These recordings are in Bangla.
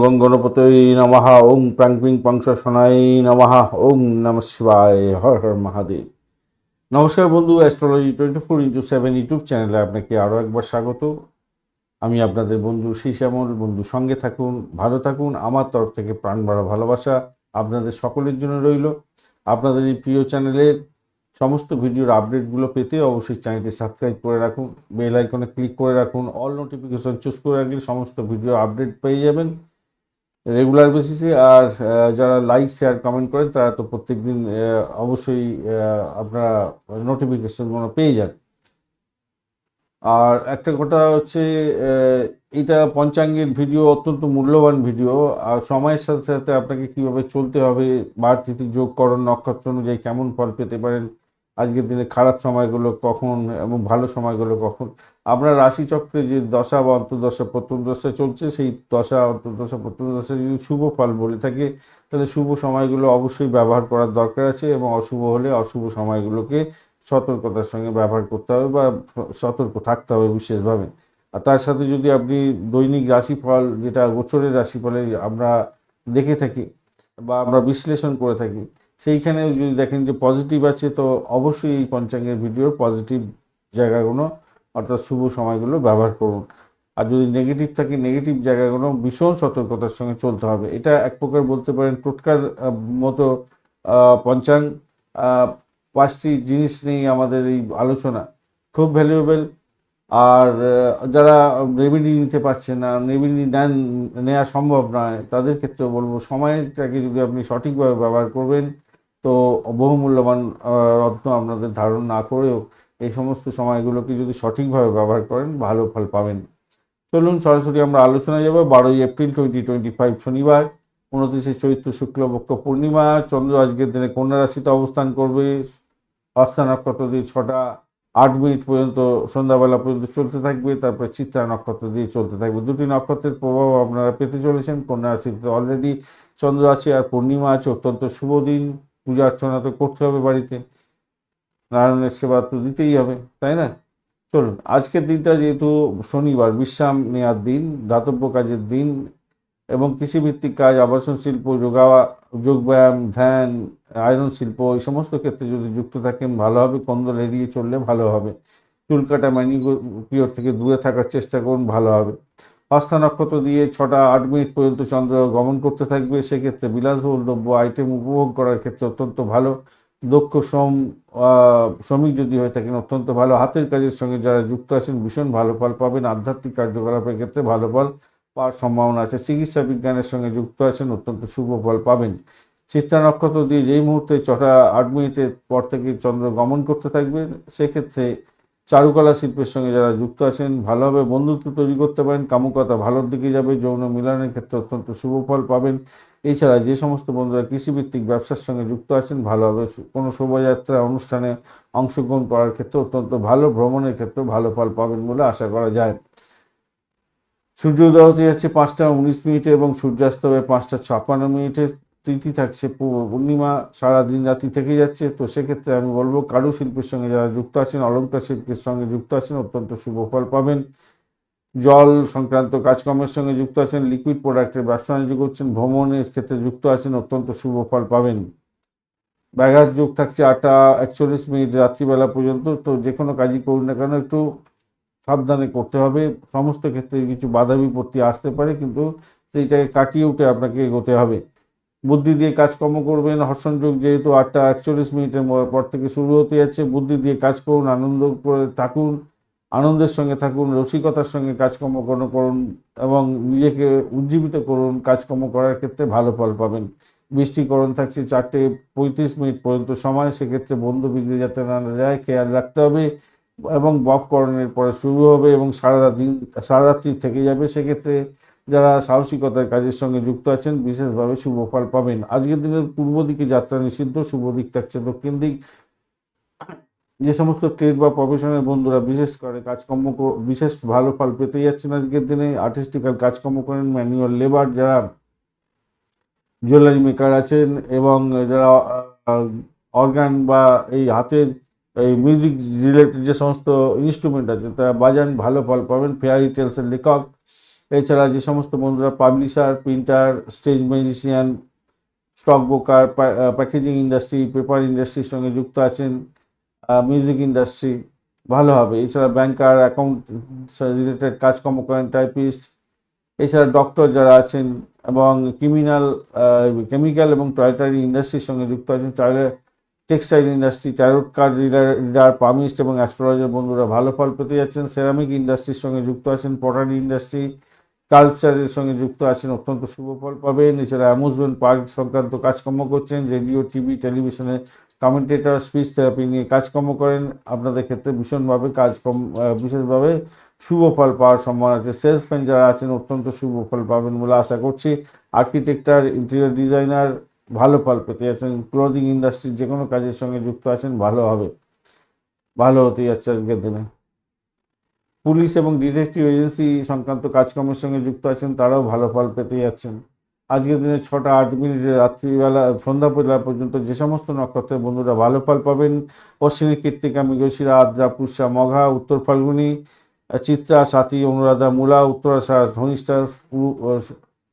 গং গণপতই নমঃ, ওং প্রাং পিং পাংশ সোনাই নমঃ, ওং নম শিবায়, হর হর মহাদেব। নমস্কার বন্ধু astrology twenty four into seven YouTube চ্যানেলে আপনাকে আরও একবার স্বাগত। আমি আপনাদের বন্ধু শ্যামল বন্ধু, সঙ্গে থাকুন, ভালো থাকুন, আমার তরফ থেকে প্রাণ ভরা ভালোবাসা আপনাদের সকলের জন্য রইল। আপনাদের এই প্রিয় চ্যানেলের সমস্ত ভিডিওর আপডেটগুলো পেতে অবশ্যই চ্যানেলটি সাবস্ক্রাইব করে রাখুন বেল আইকনে ক্লিক করে রাখুন অল নোটিফিকেশন চুজ করে রাখলে সমস্ত ভিডিও আপডেট পেয়ে যাবেন। রেগুলার বেসিসে আর যারা লাইক শেয়ার কমেন্ট করেন, তারা তো প্রত্যেক দিন অবশ্যই আপনারা নোটিফিকেশনগুলো পেয়ে যান। আর একটা কথা হচ্ছে এটা পঞ্চাঙ্গের ভিডিও অত্যন্ত মূল্যবান ভিডিও আর সময়ের সাথে সাথে আপনাকে কীভাবে চলতে হবে বার তিথি যোগকরণ নক্ষত্র অনুযায়ী কেমন ফল পেতে পারেন আজকের দিনে খারাপ সময়গুলো কখন এবং ভালো সময়গুলো কখন? আপনার রাশিচক্রে যে দশা বা অন্তর্দশা, প্রত্যন্তদশা চলছে, সেই দশা, অন্তর্দশা, প্রত্যন্তদশা যদি শুভ ফল বলে থাকে, তাহলে শুভ সময়গুলো অবশ্যই ব্যবহার করার দরকার আছে এবং অশুভ হলে অশুভ সময়গুলোকে সতর্কতার সঙ্গে ব্যবহার করতে হবে বা সতর্ক থাকতে হবে বিশেষভাবে। আর তার সাথে যদি আপনি দৈনিক রাশিফল, যেটা গোচরের রাশিফলে আমরা দেখে থাকি বা আমরা বিশ্লেষণ করে থাকি সেইখানে যদি দেখেন যে পজিটিভ আছে, তো অবশ্যই এই পঞ্চাঙ্গের ভিডিওর পজিটিভ জায়গাগুলো অর্থাৎ শুভ সময়গুলো ব্যবহার করুন। আর যদি নেগেটিভ থাকে নেগেটিভ জায়গাগুলো ভীষণ সতর্কতার সঙ্গে চলতে হবে। এটা এক প্রকার বলতে পারেন টোটকার মতো পঞ্চাং পাঁচটি জিনিস নিয়ে আমাদের এই আলোচনা খুব ভ্যালুয়েবল আর যারা রেমেডি নিতে পারছে না রেমেডি নেন, নেওয়া সম্ভব নয়, তাদের ক্ষেত্রে বলব, সময়টাকে যদি আপনি সঠিকভাবে ব্যবহার করবেন তো বহুমূল্যবান রত্ন আপনাদের ধারণ না করেও এই সমস্ত সময়গুলোকে যদি সঠিকভাবে ব্যবহার করেন, ভালো ফল পাবেন। চলুন সরাসরি আমরা আলোচনায় যাব। বারোই এপ্রিল টোয়েন্টি টোয়েন্টি ফাইভ শনিবার উনত্রিশে চৈত্র শুক্লপক্ষ পূর্ণিমা। চন্দ্র আজকের দিনে কন্যা রাশিতে অবস্থান করবে। হস্তা নক্ষত্র দিয়ে ছটা, আট মিনিট পর্যন্ত সন্ধ্যাবেলা পর্যন্ত চলতে থাকবে। তারপরে চিত্রা নক্ষত্র দিয়ে চলতে থাকবে। দুটি নক্ষত্রের প্রভাব আপনারা পেতে চলেছেন। কন্যা রাশিতে অলরেডি চন্দ্র আছে আর পূর্ণিমা আছে। অত্যন্ত শুভ দিন। পূজা অর্চনা তো করতে হবে বাড়িতে। নারায়ণের সেবা তো দিতেই হবে, তাই না? চলুন, আজকের দিনটা যেহেতু শনিবার, বিশ্রাম নেওয়ার দিন, দাতব্য কাজের দিন এবং কৃষিভিত্তিক কাজ, আবাসন শিল্প যোগা যোগব্যায়াম, ধ্যান, আয়রন শিল্প, এই সমস্ত ক্ষেত্রে যদি যুক্ত থাকেন, ভালো হবে, কন্দল এড়িয়ে চললে ভালো হবে। চুল কাটা ম্যানিকিওর থেকে দূরে থাকার চেষ্টা করুন, ভালো হবে। হস্তা নক্ষত্র দিয়ে ছটা আট মিনিট পর্যন্ত চন্দ্র গমন করতে থাকবে, সেক্ষেত্রে বিলাসবহুল দ্রব্য আইটেম উপভোগ করার ক্ষেত্রে অত্যন্ত ভালো। দক্ষ শ্রম শ্রমিক যদি হয়ে থাকেন, অত্যন্ত ভালো। হাতের কাজের সঙ্গে যারা যুক্ত আছেন, ভীষণ ভালো ফল পাবেন। আধ্যাত্মিক কার্যকলাপের ক্ষেত্রে ভালো ফল পাওয়ার সম্ভাবনা আছে। চিকিৎসা বিজ্ঞানের সঙ্গে যুক্ত আছেন, অত্যন্ত শুভ ফল পাবেন। চিত্রা নক্ষত্র দিয়ে যেই মুহূর্তে ছটা আট মিনিটের পর থেকে চন্দ্র গমন করতে থাকবে সেক্ষেত্রে চারুকলা শিল্পের সঙ্গে যারা যুক্ত আছেন ভালোভাবে বন্ধুত্ব তৈরি করতে পারেন, কামুকতা ভালোর দিকে যাবে, যৌন মিলনের ক্ষেত্রে অত্যন্ত শুভ ফল পাবেন। এছাড়া যে সমস্ত বন্ধুরা কৃষিভিত্তিক ব্যবসার সঙ্গে যুক্ত আছেন ভালোভাবে কোনো শোভাযাত্রা অনুষ্ঠানে অংশগ্রহণ করার ক্ষেত্রে অত্যন্ত ভালো, ভ্রমণের ক্ষেত্রে ভালো ফল পাবেন বলে আশা করা যায়। সূর্যোদয় হতে যাচ্ছে পাঁচটা উনিশ মিনিটে এবং সূর্যাস্ত হবে পাঁচটা ছাপ্পান্ন মিনিটে। তিথি থাকছে পূর্ণিমা, সারাদিন রাতি থেকে যাচ্ছে। তো সেক্ষেত্রে আমি বলব, কারু শিল্পের সঙ্গে যারা যুক্ত আছেন অলঙ্কার শিল্পের সঙ্গে যুক্ত আছেন, অত্যন্ত শুভ ফল পাবেন। জল সংক্রান্ত কাজকর্মের সঙ্গে যুক্ত আছেন লিকুইড প্রোডাক্টের ব্যবসা বাণিজ্য করছেন, ভ্রমণের ক্ষেত্রে যুক্ত আছেন, অত্যন্ত শুভ ফল পাবেন। ব্যাঘাত যোগ থাকছে আটটা একচল্লিশ মিনিট রাত্রিবেলা পর্যন্ত, তো যে কোনো কাজই করুন না কেন, একটু সাবধানে করতে হবে। সমস্ত ক্ষেত্রে কিছু বাধা বিপত্তি আসতে পারে, কিন্তু সেইটাকে কাটিয়ে উঠে আপনাকে এগোতে হবে। বুদ্ধি দিয়ে কাজকর্ম করবেন হর্ষণ যোগ যেহেতু আটটা একচল্লিশ মিনিটের পর থেকে শুরু হতে যাচ্ছে, বুদ্ধি দিয়ে কাজ করুন, আনন্দ করে থাকুন, আনন্দের সঙ্গে থাকুন, রসিকতার সঙ্গে কাজকর্ম করুন এবং নিজেকে উজ্জীবিত করুন, কাজকর্ম করার ক্ষেত্রে ভালো ফল পাবেন। বৃষ্টিকরণ থাকছে চারটে পঁয়ত্রিশ মিনিট পর্যন্ত সময়, সেক্ষেত্রে বন্ধু বিক্রি যাতে না যায়, খেয়াল রাখতে হবে এবং বপকরণের পরে শুরু হবে এবং সারা দিন সারা রাত্রি থেকে যাবে, সেক্ষেত্রে যারা সাহসিকতার কাজের সঙ্গে যুক্ত আছেন, বিশেষভাবে শুভ ফল পাবেন। আজকের দিনের পূর্ব দিকে যাত্রা নিষিদ্ধ, শুভ দিক থাকছে দক্ষিণ দিক। যে সমস্ত ট্রেড বা প্রফেশনের বন্ধুরা বিশেষ করে কাজকর্ম বিশেষ ভালো ফল পেতে যাচ্ছেন আজকের দিনে আর্টিস্টিক্যাল কাজকর্ম করেন ম্যানুয়াল লেবার যারা জুয়েলারি মেকার আছেন এবং যারা অর্গান বা এই হাতের, এই মিউজিক রিলেটেড যে সমস্ত ইনস্ট্রুমেন্ট আছে তা বাজান ভালো ফল পাবেন। ফেয়ারি টেলসের লেখক। এছাড়া যে সমস্ত বন্ধুরা publisher, printer, stage magician, stock broker packaging industry, paper ইন্ডাস্ট্রির সঙ্গে যুক্ত আছেন মিউজিক ইন্ডাস্ট্রি, ভালো হবে। এছাড়া ব্যাংকার, অ্যাকাউন্ট রিলেটেড কাজকর্ম করেন টাইপিস্ট, এছাড়া ডক্টর যারা আছেন এবং ক্রিমিনাল কেমিক্যাল এবং টয়টারি ইন্ডাস্ট্রির সঙ্গে যুক্ত আছেন textile industry, tarot card reader reader, palmist এবং অ্যাস্ট্রোলজার বন্ধুরা ভালো ফল পেতে যাচ্ছেন। সেরামিক ইন্ডাস্ট্রির সঙ্গে যুক্ত আছেন, পটারি ইন্ডাস্ট্রি কালচারের সঙ্গে যুক্ত আছেন অত্যন্ত শুভ ফল পাবেন। এছাড়া অ্যামুজমেন্ট পার্ক সংক্রান্ত কাজকর্ম করছেন, রেডিও, টিভি, টেলিভিশনে কমেন্টেটর স্পিচ থেরাপি নিয়ে কাজকর্ম করেন। আপনাদের ক্ষেত্রে ভীষণভাবে কাজকর্ম বিশেষভাবে শুভ ফল পাওয়ার সম্ভাবনা আছে। সেলসম্যান যারা আছেন অত্যন্ত শুভ ফল পাবেন বলে আশা করছি। আর্কিটেক্টার ইন্টেরিয়ার ডিজাইনার ভালো ফল পেতে যাচ্ছেন। ক্লোদিং ইন্ডাস্ট্রির যে কোনো কাজের সঙ্গে যুক্ত আছেন, ভালো হবে। ভালো হতে যাচ্ছে আজকের দিনে। পুলিশ এবং ডিটেকটিভ এজেন্সি সংক্রান্ত কাজকর্মের সঙ্গে যুক্ত আছেন, তারাও ভালো ফল পেতে যাচ্ছেন। আজকের দিনে ছটা আট মিনিটে রাত্রিবেলা সন্ধ্যাবেলা পর্যন্ত যে সমস্ত নক্ষত্রের বন্ধুরা ভালো ফল পাবেন, অশ্বিনী, কৃত্তিকা, মৃগশিরা, আদ্রা পুষা মঘা, উত্তর ফাল্গুনি, চিত্রা, সাথী, অনুরাধা, মূলা উত্তরাষাঢ় ধনিষ্ঠা, পু-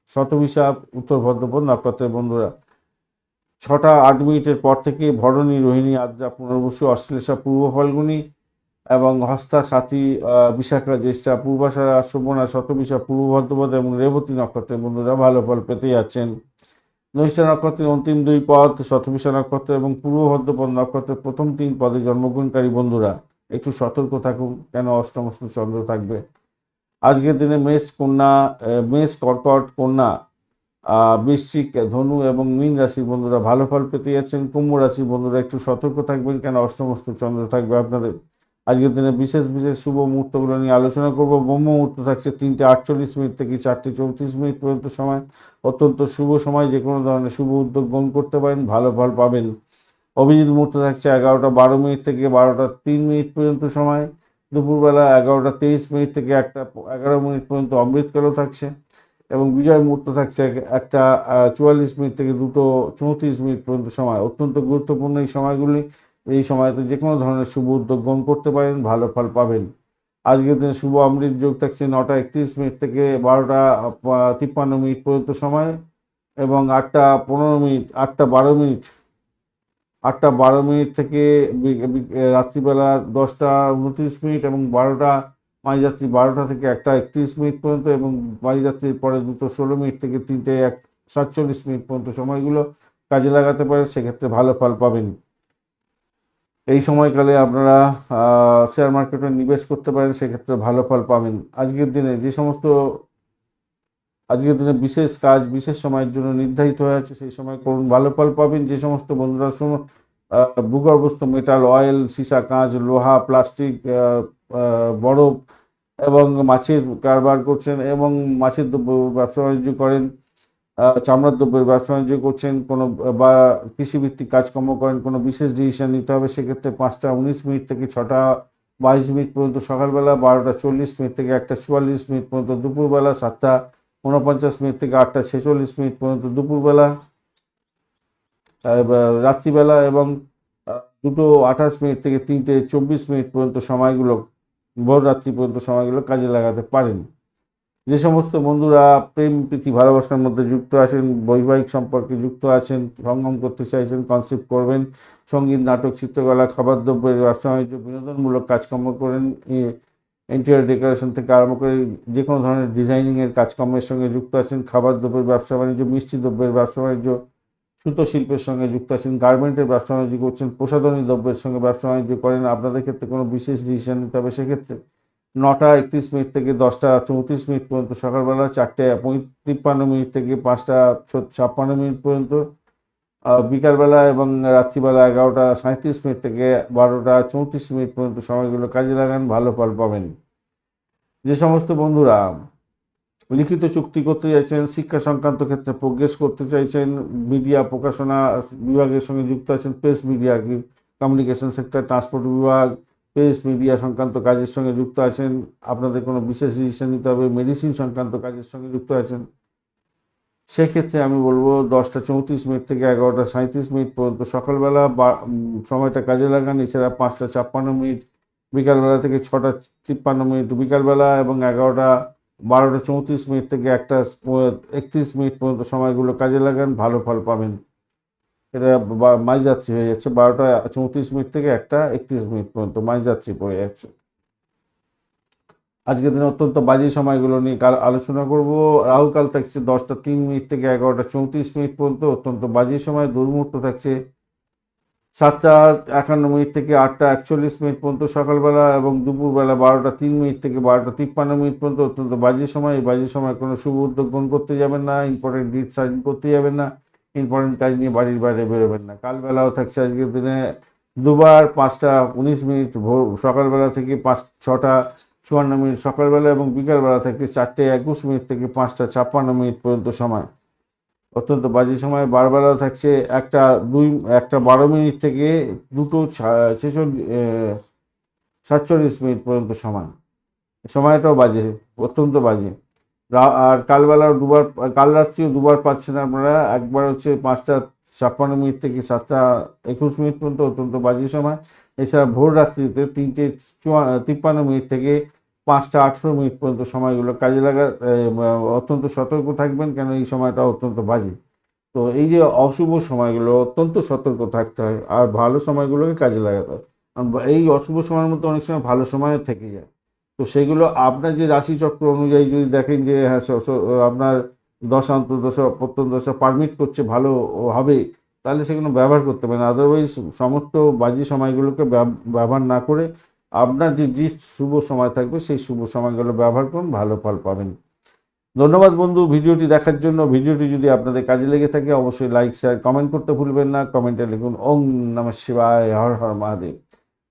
শতবিশা উত্তর ভদ্রপদ নক্ষত্রের বন্ধুরা। ছটা আট মিনিটের পর থেকে ভরণী, রোহিণী, আদ্রা, পুনর্বসু, অশ্লেষা, পূর্ব ফাল্গুনী এবং হস্তা সাথী বিশাখরা জ্যেষ্ঠা, পূর্বাশারা শোভনা শতবিশা পূর্ব ভদ্রপদ এবং রেবতী নক্ষত্রের বন্ধুরা ভালো ফল পেতে যাচ্ছেন নৈষ্ঠা নক্ষত্রের অন্তিম দুই পদ, শতবিশা নক্ষত্র এবং পূর্ব ভদ্রপদ নক্ষত্রের প্রথম তিন পদে জন্মগ্রহণকারী বন্ধুরা, একটু সতর্ক থাকুন, কেন অষ্টমস্ত চন্দ্র থাকবে? আজকের দিনে মেষ কন্যা মেষ কর্কট কন্যা বৃশ্চিক ধনু এবং মীন রাশির বন্ধুরা ভালো ফল পেতে যাচ্ছেন কুম্ভ রাশির বন্ধুরা একটু সতর্ক থাকবেন, কেন অষ্টমস্ত চন্দ্র থাকবে আপনাদের? আজকের দিনে বিশেষ বিশেষ শুভ মুহূর্তগুলো নিয়ে আলোচনা করব। ব্রহ্ম মুহূর্ত থাকছে তিনটে আটচল্লিশ মিনিট থেকে চারটে চৌত্রিশ মিনিট পর্যন্ত সময়। অত্যন্ত শুভ সময়, যে কোনো ধরনের শুভ উদ্যোগ গ্রহণ করতে পারেন, ভালো ফল পাবেন। অভিজিৎ মুহূর্ত থাকছে এগারোটা বারো মিনিট থেকে বারোটা তিন মিনিট পর্যন্ত সময়। দুপুরবেলা এগারোটা তেইশ মিনিট থেকে একটা, এগারো মিনিট পর্যন্ত অমৃতকালও থাকছে। এবং বিজয় মুহূর্ত থাকছে এক- একটা চুয়াল্লিশ মিনিট থেকে দুটো চৌত্রিশ মিনিট পর্যন্ত সময়। অত্যন্ত গুরুত্বপূর্ণ এই সময়গুলি। এই সময়তে যে কোনো ধরনের শুভ উদ্যোগ গ্রহণ করতে পারেন, ভালো ফল পাবেন। আজকের দিনে শুভ অমৃত যোগ থাকছে নটা একত্রিশ মিনিট থেকে বারোটা তিপ্পান্ন মিনিট পর্যন্ত সময় এবং আটটা পনেরো মিনিট, আটটা বারো মিনিট, আটটা বারো মিনিট থেকে রাত্রিবেলা দশটা উনত্রিশ মিনিট এবং বারোটা মাঝরাত্রি বারোটা থেকে একটা একত্রিশ মিনিট পর্যন্ত এবং মাঝরাত্রির পরে দুটো ষোলো মিনিট থেকে তিনটে এক সাতচল্লিশ মিনিট পর্যন্ত সময়গুলো কাজে লাগাতে পারেন, সেক্ষেত্রে ভালো ফল পাবেন। এই সময়কালে আপনারা শেয়ার মার্কেটে নিবেশ করতে পারেন, সেক্ষেত্রে ভালো ফল পাবেন। আজকের দিনে যে সমস্ত, আজকের দিনে বিশেষ কাজ, বিশেষ সময়ের জন্য নির্ধারিত হয়ে আছে, সেই সময় করুন। ভালো ফল পাবেন, যে সমস্ত বন্ধুরা সম- ভূগর্ভস্থ মেটাল অয়েল সীসা কাঁচ, লোহা প্লাস্টিক বরফ এবং মাছের কারবার করছেন এবং মাছের ব্যবসা বাণিজ্য করেন। চামড়ার দ্রব্যের ব্যবসা বাণিজ্য করছেন, কোনো, বা কৃষিভিত্তিক কাজকর্ম করেন, কোনো বিশেষ ডিসিশন নিতে হবে, সেক্ষেত্রে পাঁচটা উনিশ মিনিট থেকে ছটা বাইশ মিনিট পর্যন্ত সকালবেলা, বারোটা চল্লিশ মিনিট থেকে একটা চুয়াল্লিশ মিনিট পর্যন্ত দুপুরবেলা, সাতটা উনপঞ্চাশ মিনিট থেকে আটটা ছেচল্লিশ মিনিট পর্যন্ত দুপুরবেলা রাত্রিবেলা এবং দুটো আঠাশ মিনিট থেকে তিনটে চব্বিশ মিনিট পর্যন্ত সময়গুলো ভোর রাত্রি পর্যন্ত সময়গুলো কাজে লাগাতে পারেন। যে সমস্ত বন্ধুরা প্রেম, প্রীতি, ভালোবাসার মধ্যে যুক্ত আছেন, বৈবাহিক সম্পর্কে যুক্ত আছেন সঙ্গম করতে চাইছেন কনসেপ্ট করবেন, সংগীত, নাটক, চিত্রকলা, খাবার দ্রব্যের ব্যবসা বাণিজ্য, বিনোদনমূলক কাজকর্ম করেন ইন্টেরিয়র ডেকোরেশন থেকে আরম্ভ করে যে কোনো ধরনের ডিজাইনিংয়ের কাজকর্মের সঙ্গে যুক্ত আছেন, খাবার দ্রব্যের ব্যবসা বাণিজ্য, মিষ্টি দ্রব্যের ব্যবসা বাণিজ্য, সুতো শিল্পের সঙ্গে যুক্ত আছেন গার্মেন্টের ব্যবসা বাণিজ্য করছেন, প্রসাধনী দ্রব্যের সঙ্গে ব্যবসা বাণিজ্য করেন, আপনাদের ক্ষেত্রে কোনো বিশেষ ডিসিশন নিতে হবে সেক্ষেত্রে নটা একত্রিশ মিনিট থেকে দশটা চৌত্রিশ মিনিট পর্যন্ত সকালবেলা, চারটে তিপ্পান্ন মিনিট থেকে পাঁচটা ছাপ্পান্ন মিনিট পর্যন্ত বিকালবেলা এবং রাত্রিবেলা এগারোটা সাঁত্রিশ মিনিট থেকে বারোটা চৌত্রিশ মিনিট পর্যন্ত সময়গুলো কাজে লাগান, ভালো ফল পাবেন। যে সমস্ত বন্ধুরা লিখিত চুক্তি করতে চাইছেন, শিক্ষা সংক্রান্ত ক্ষেত্রে প্রোগ্রেস করতে চাইছেন মিডিয়া প্রকাশনা বিভাগের সঙ্গে যুক্ত আছেন press media communication sector transport বিভাগ প্রেস মিডিয়া সংক্রান্ত কাজের সঙ্গে যুক্ত আছেন। আপনাদের কোনো বিশেষ ডিসিশন নিতে হবে মেডিসিন সংক্রান্ত কাজের সঙ্গে যুক্ত আছেন। সেক্ষেত্রে আমি বলব দশটা চৌত্রিশ মিনিট থেকে এগারোটা সাঁত্রিশ মিনিট পর্যন্ত সকালবেলা বা সময়টা কাজে লাগান। এছাড়া পাঁচটা ছাপ্পান্ন মিনিট, বিকালবেলা থেকে ছটা তিপ্পান্ন মিনিট, বিকালবেলা এবং এগারোটা, বারোটা চৌত্রিশ মিনিট থেকে একটা, একত্রিশ মিনিট পর্যন্ত সময়গুলো কাজে লাগান, ভালো ফল পাবেন। এটা মাঝরাত্রি হয়ে যাচ্ছে বারোটা চৌত্রিশ মিনিট থেকে একটা একত্রিশ মিনিট পর্যন্ত মাঝরাত্রি পড়ে যাচ্ছে। আজকের দিনে অত্যন্ত বাজে সময়গুলো নিয়ে কাল আলোচনা করব। রাহুকাল থাকছে দশটা তিন মিনিট থেকে এগারোটা চৌত্রিশ মিনিট পর্যন্ত অত্যন্ত বাজে সময়, দুর্মুহূর্ত থাকছে সাতটা একান্ন মিনিট থেকে আটটা একচল্লিশ মিনিট পর্যন্ত সকালবেলা এবং দুপুরবেলা বারোটা তিন মিনিট থেকে বারোটা তিপ্পান্ন মিনিট পর্যন্ত অত্যন্ত বাজে সময়। এই বাজে সময় কোনো শুভ উদ্যোগ গ্রহণ করতে যাবেন না ইম্পর্টেন্ট ডিট সাইন করতে যাবেন না। ইম্পর্টেন্ট কাজ নিয়ে বাড়ির বাইরে বেরোবেন না। কালবেলাও থাকছে আজকের দিনে দুবার পাঁচটা উনিশ মিনিট, ভোর সকালবেলা থেকে পাঁচ, ছটা, চুয়ান্ন মিনিট, সকালবেলা এবং বিকালবেলা থেকে চারটে, একুশ মিনিট থেকে পাঁচটা, ছাপ্পান্ন মিনিট পর্যন্ত সময়। অত্যন্ত বাজে সময়। বারবেলাও থাকছে একটা, দুই, একটা বারো মিনিট থেকে দুটো ছেচল্লিশ সাতচল্লিশ মিনিট পর্যন্ত সময়। সময়টাও বাজে, অত্যন্ত বাজে। আর কালবেলা দুবার, কাল রাত্রিও দুবার পাচ্ছেন আপনারা। একবার হচ্ছে পাঁচটা ছাপ্পান্ন মিনিট থেকে সাতটা একুশ মিনিট পর্যন্ত অত্যন্ত বাজে সময়। এছাড়া ভোর রাত্রিতে তিনটে চুয়া তিপ্পান্ন মিনিট থেকে পাঁচটা আঠেরো মিনিট পর্যন্ত সময়গুলো কাজে লাগা অত্যন্ত সতর্ক থাকবেন, কেন এই সময়টা অত্যন্ত বাজে। তো এই যে অশুভ সময়গুলো, অত্যন্ত সতর্ক থাকতে হয়, আর ভালো সময়গুলোকে কাজে লাগাতে হয়। এই অশুভ সময়ের মধ্যে অনেক সময় ভালো সময়ও থেকে যায়। তো সেগুলো আপনার যে রাশিচক্র অনুযায়ী যদি দেখেন যে হ্যাঁ আপনার দশান্ত, দশা, প্রত্যন্ত দশা পারমিট করছে, ভালো হবে, তাহলে সেগুলো ব্যবহার করতে পারেন। আদারওয়াইজ সমস্ত বাজি সময়গুলোকে ব্যবহার না করে আপনার যে যে শুভ সময় থাকবে, সেই শুভ সময়গুলো ব্যবহার করুন, ভালো ফল পাবেন। ধন্যবাদ বন্ধু, ভিডিওটি দেখার জন্য। ভিডিওটি যদি আপনাদের কাজে লেগে থাকে, অবশ্যই লাইক শেয়ার কমেন্ট করতে ভুলবেন না। কমেন্টে লিখুন, ওম নম শিবায়, হর হর মহাদেব।